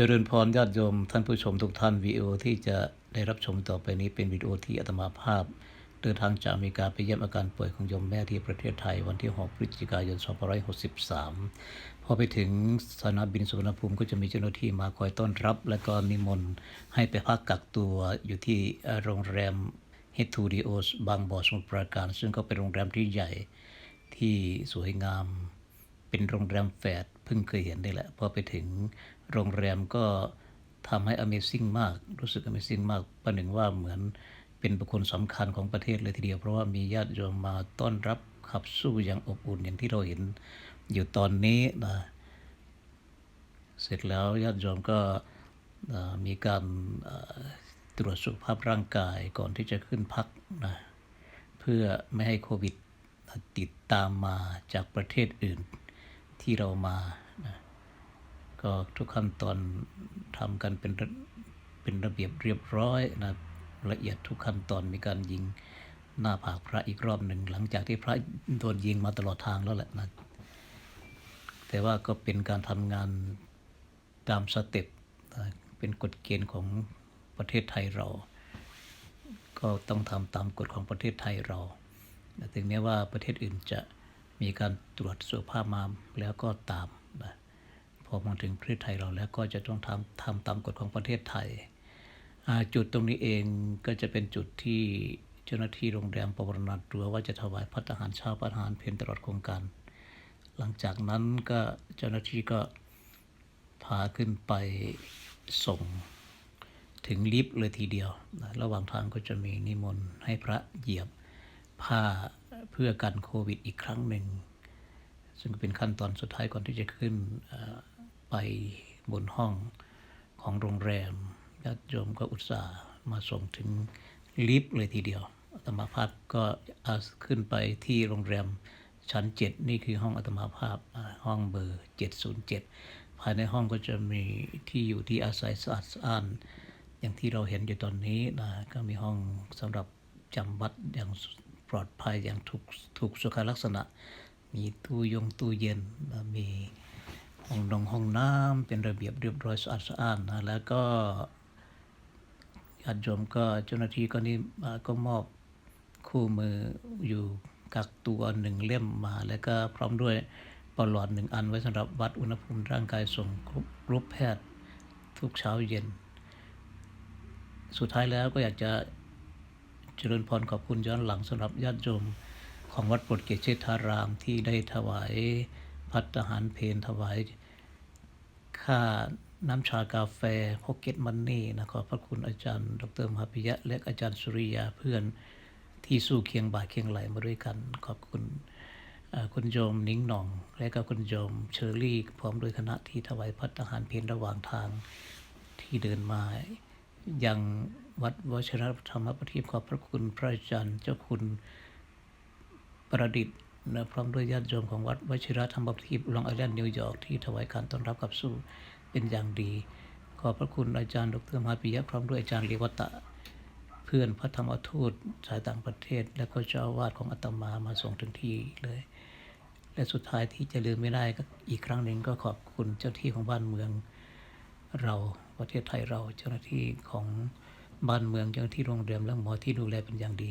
เจริญพรญาติโยมท่านผู้ชมทุกท่านวิดีโอที่จะได้รับชมต่อไปนี้เป็นวิดีโอที่อาตมาภาพ เดินทางจากอเมริกาไปเยี่ยมอาการป่วยของโยมแม่ที่ประเทศไทย วันที่ 6 พฤศจิกายน 2563 พอไปถึงสนามบินสุวรรณภูมิก็จะมีเจ้าหน้าที่มาคอยต้อนรับ และก็นิมนต์ให้ไปพักกักตัวอยู่ที่โรงแรม h e t 2 d o s บางบ่อสมุทรปราการ ซึ่งก็เป็นโรงแรมที่ใหญ่ที่สวยงาม เป็นโรงแรมแฝดเพิ่งเคยเห็นได้แหละพอไปถึงโรงแรมก็ทำให้ Amazing มาก รู้สึก Amazing มาก ประหนึ่งว่าเหมือนเป็นบุคคลสำคัญของประเทศเลยทีเดียว เพราะว่ามีญาติโยมมาต้อนรับขับสู้อย่างอบอุ่นอย่างที่เราเห็นอยู่ตอนนี้นะเสร็จแล้วญาติโยมก็มีการตรวจสุขภาพร่างกายก่อนที่จะขึ้นพักนะเพื่อไม่ให้โควิดติดตามมาจากประเทศอื่น ที่เรามานะก็ทุกขั้นตอนทำกันเป็นเป็นระเบียบเรียบร้อยนะละเอียดทุกขั้นตอนมีการยิงหน้าผากพระอีกรอบหนึ่ง หลังจากที่พระโดนยิงมาตลอดทางแล้วแหละนะแต่ว่าก็เป็นการทำงานตามสเต็ปนะเป็นกฎเกณฑ์ของประเทศไทยเรา ก็ต้องทำตามกฎของประเทศไทยเรา ถึงแม้ว่าประเทศอื่นจะ มีการตรวจสุขภาพมาแล้วก็ตามนะพอมาถึงประเทศไทยเราแล้วก็จะต้องทำทำตามกฎของประเทศไทย จุดตรงนี้เองก็จะเป็นจุดที่เจ้าหน้าที่โรงแรมประวรณาตัวว่าจะถวายพัฒหารเช้าพัฒหารเพลตลอดโครงการ หลังจากนั้นก็เจ้าหน้าที่ก็พาขึ้นไปส่งถึงลิฟต์เลยทีเดียวนะระหว่างทางก็จะมีนิมนต์ให้พระเหยียบผ้า เพื่อกันโควิดอีกครั้งหนึ่ง ซึ่งเป็นขั้นตอนสุดท้ายก่อนที่จะขึ้นไปบนห้องของโรงแรมญาติโยมก็อุตส่าห์มาส่งถึงลิฟต์เลยทีเดียวอาตมาภาพก็อาขึ้นไปที่โรงแรมชั้น 7 นี่คือห้องอาตมาภาพห้องเบอร์ 707 ภายในห้องก็จะมีที่อยู่ที่อาศัยสะอาดสะอ้าน อย่างที่เราเห็นอยู่ตอนนี้นะก็มีห้องสำหรับจำวัดอย่าง ปลอดภัยอย่างถูกถูกสุขลักษณะ มีตู้ยงตู้เย็น มีห้องนงห้องน้ำเป็นระเบียบเรียบร้อยสะอาดสะอ้านนะแล้วก็ญาติโยมก็เจ้าหน้าที่ก็นี่ก็มอบคู่มืออยู่กักตัวหนึ่งเล่มมา แล้วก็พร้อมด้วยปลอดหนึ่งอันไว้สำหรับวัดอุณหภูมิร่างกายส่งกรุ๊ปกรุ๊ปแพทย์ทุกเช้าเย็น สุดท้ายแล้วก็อยากจะ เจริญพรขอบคุณย้อนหลังสำหรับญาติโยมของวัดปดเกศเชษฐารามที่ได้ถวายพัฒหารเพนถวาย ค่าน้ำชากาแฟพกเก็ตมันนี่นะขอบพระคุณอาจารย์ ดรมหาปิยะ และอาจารย์สุริยาเพื่อนที่สู้เคียงบ่าเคียงไหลมาด้วยกัน ขอบคุณคุณโยมนิ้งหน่อง และก็คุณโยมเชอรี่ พร้อมด้วยคณะที่ถวายพัฒหารเพนระหว่างทางที่เดินมา ยังวัดวชิรธรรมประทีปขอบพระคุณพระอาจารย์เจ้าคุณประดิษฐ์นะพร้อมด้วยญาติโยมของวัดวชิรธรรมประทีปลองไอแลนด์นิวยอร์กที่ถวายการต้อนรับกับสู้เป็นอย่างดี ขอบพระคุณอาจารย์ดรมหาปิยะพร้อมด้วยอาจารย์เลวตะ เพื่อนพระธรรมทูตสายต่างประเทศ และก็เจ้าวาสของอาตมามาส่งถึงที่เลย และสุดท้ายที่จะลืมไม่ได้ก็อีกครั้งหนึ่งก็ขอบคุณเจ้าที่ของบ้านเมืองเรา ประเทศไทยเราเจ้าหน้าที่ของบ้านเมืองเจ้าหน้าที่โรงเรมและหมอที่ดูแลเป็นอย่างดี